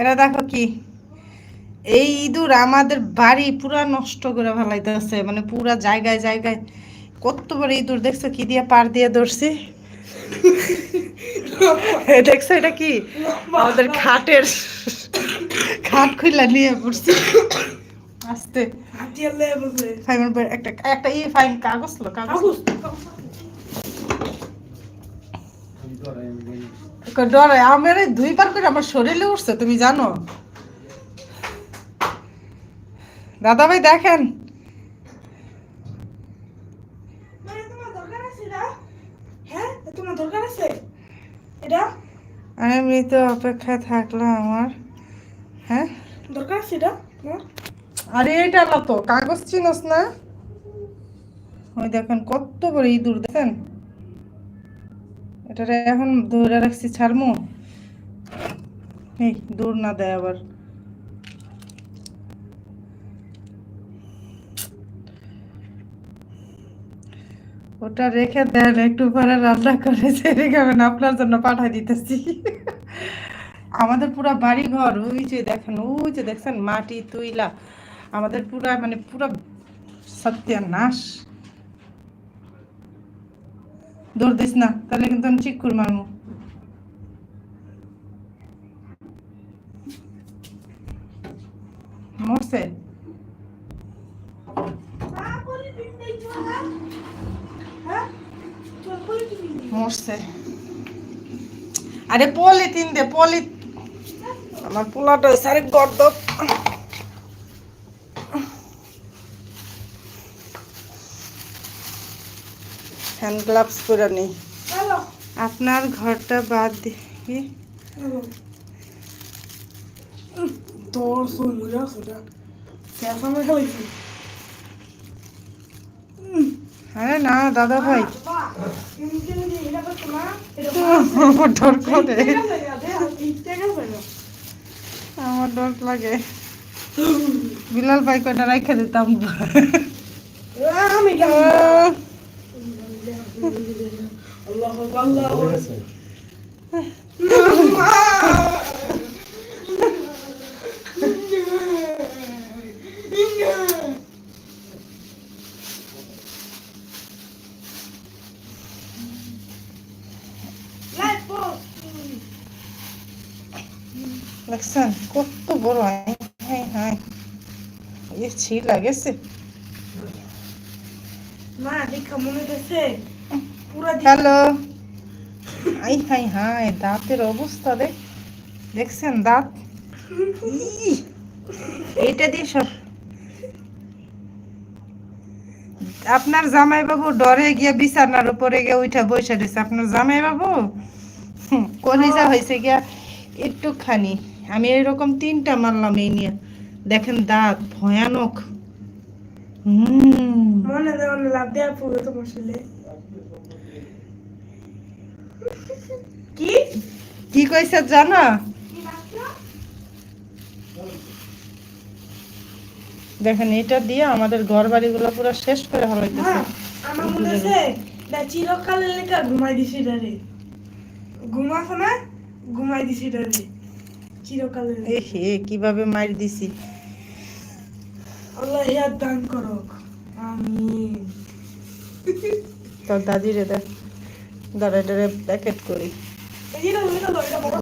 এটা দেখো কি? এই ইঁদুর আমাদের বাড়ি পুরা নষ্ট করে ফেলাইতেছে মানে পুরা জায়গায় জায়গায়। কত বড় ইঁদুর দেখছ কি দিয়ে পার দিয়ে ধরছি? দেখছ এটা কি? আমাদের খাটের খাট খুইলা নিয়ে পড়ছি। আস্তে। একটা একটা ই ফাইন কাগজ লো। কাগজ। আমার দুইবার করে আমার শরীরে উঠছে তুমি জানো? দাদা ভাই দেখেন আমি মৃত অপেক্ষায় থাকলাম আমার। হ্যাঁ? আরে এটা না তো কাগজ চিনস না? ওই দেখেন কত বড় ইঁদুর দেখেন। এটারে এখন ধরে রাখছি, ছাড়মু? এই, দূর না দেয় আবার। ওটা রেখে দেন, একটু পরে রান্না করে ছেড়ে খাবেন, আপনার জন্য পাঠাই দিতেছি। আমাদের পুরা বাড়ি ঘর ওই যে দেখেন, ওই যে দেখছেন মাটি তুইলা আমাদের পুরা মানে পুরা সত্যানাশ দৌড় দিস না, তাহলে কিন্তু আমি চিকুর মারমু মরছে? মরছে। আরে পলিথিন দে, পলি আমার পোলাটা সারে গর্দ হ্যান্ড গ্লাভস পরে নেই। আপনার ঘরটা বাদ দিয়ে তোর সেটা আরে না দাদা ভাই। আমার ডর করে। আমার লাগে। বিলাল ভাই কটা রাইখা দিতাম? আমি দেখছেন কত বড় হাই হাই এ ছি লাগেছে হ্যালো। আই হাই হাই, দাঁতের অবস্থা দেখ। দেখছেন দাঁত? এইটা দিয়ে সব আপনার জামাই বাবু ডরে গিয়া বিছানার উপরে গিয়ে উঠা বসে রয়েছে। আপনার জামাই বাবু কলিজা হয়েছে গিয়া একটুখানি। আমি এরকম তিনটা মারলাম এই নিয়ে। দেখেন দাঁত ভয়ানক। হুম। মনে দেওয়া লাভ দেওয়া পুরো তোমার ছেলে কি কি কইছে জানা? দেখেন এটা দিয়ে আমাদের ঘর বাড়িগুলো পুরো শেষ করে হলাইতেছে মা, আমার মনে আছে না চিরকালের লেখা ঘুমাই দিছি ডারে ঘুমাছো না? ঘুমাই দিছি ডারে চিরকালের এ হে কীভাবে মার দিছি? আল্লাহ ইয়াদ দান করো আমিন তোর দাদিরে দেখ দাঁড়া দাঁড়া প্যাকেট করি।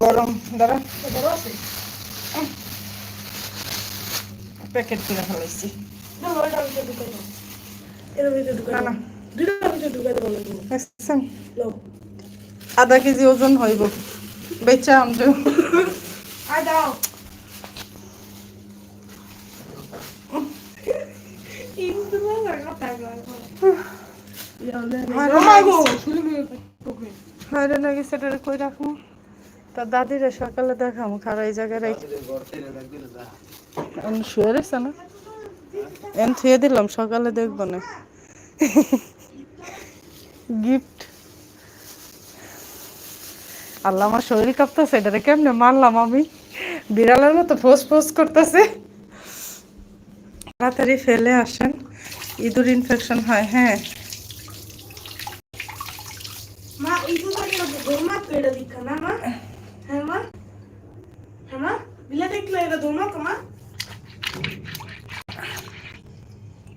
গরম দাঁড়া প্যাকেট করে ফেলাইছি। লো আধা কেজি ওজন হইব। বেচা আমরা আয় দাও কিন্তু না লাগা টাকা হায়রে নাকি সেটারে কই রাখব তার দাদিরে সকালে দেখাবো খারা এই জায়গায় রাখি শুয়ে রেছে না এন থুয়ে দিলাম সকালে দেখব না গিফট আল্লাহ আমার শরীর কাঁপতেছে, এটারে কেমনে মারলাম আমি? বিড়ালের মতো ফোস ফোস করতেছে। তাড়াতাড়ি ফেলে আসেন। ইঁদুর ইনফেকশন হয় হ্যাঁ। মা ইঁদুর beda